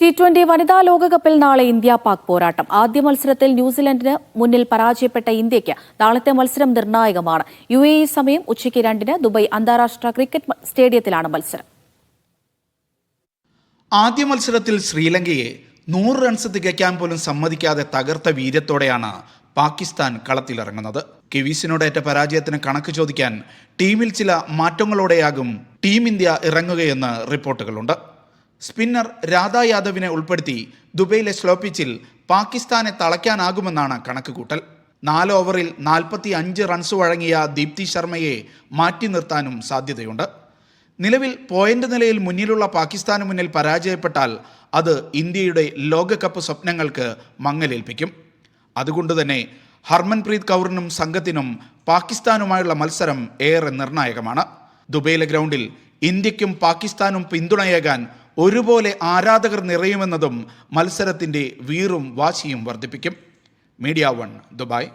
T twenty വനിതാ ലോകകപ്പിൽ നാളെ ഇന്ത്യ പാക് പോരാട്ടം. ആദ്യ മത്സരത്തിൽ ന്യൂസിലൻഡിന് മുന്നിൽ പരാജയപ്പെട്ട ഇന്ത്യയ്ക്ക് നാളത്തെ മത്സരം നിർണായകമാണ്. യു എ ഇ സമയം ഉച്ചയ്ക്ക് രണ്ടിന് ദുബായ് അന്താരാഷ്ട്ര ക്രിക്കറ്റ് സ്റ്റേഡിയത്തിലാണ് മത്സരം. ആദ്യ മത്സരത്തിൽ ശ്രീലങ്കയെ നൂറ് റൺസ് തികയ്ക്കാൻ പോലും സമ്മതിക്കാതെ തകർത്ത വീര്യത്തോടെയാണ് പാകിസ്ഥാൻ കളത്തിലിറങ്ങുന്നത്. കിവീസിനോടേറ്റ പരാജയത്തിന് കണക്ക് ചോദിക്കാൻ ടീമിൽ ചില മാറ്റങ്ങളോടെയാകും ടീം ഇന്ത്യ ഇറങ്ങുകയെന്ന് റിപ്പോർട്ടുകളുണ്ട്. സ്പിന്നർ രാധാ യാദവിനെ ഉൾപ്പെടുത്തി ദുബൈയിലെ സ്ലോ പിച്ചിൽ പാകിസ്ഥാനെ തളയ്ക്കാനാകുമെന്നാണ് കണക്കുകൂട്ടൽ. നാല് ഓവറിൽ നാൽപ്പത്തി അഞ്ച് റൺസ് വഴങ്ങിയ ദീപ്തി ശർമ്മയെ മാറ്റി നിർത്താനും സാധ്യതയുണ്ട്. നിലവിൽ പോയിന്റ് നിലയിൽ മുന്നിലുള്ള പാകിസ്ഥാന് മുന്നിൽ പരാജയപ്പെട്ടാൽ അത് ഇന്ത്യയുടെ ലോകകപ്പ് സ്വപ്നങ്ങൾക്ക് മങ്ങലേൽപ്പിക്കും. അതുകൊണ്ട് തന്നെ ഹർമൻപ്രീത് കൗറിനും സംഘത്തിനും പാകിസ്ഥാനുമായുള്ള മത്സരം ഏറെ നിർണായകമാണ്. ദുബൈയിലെ ഗ്രൗണ്ടിൽ ഇന്ത്യക്കും പാകിസ്ഥാനും പിന്തുണയേകാൻ ഒരുപോലെ ആരാധകർ നിറയുമെന്നതും മത്സരത്തിന്റെ വീറും വാശിയും വർദ്ധിപ്പിക്കും. Media one Dubai.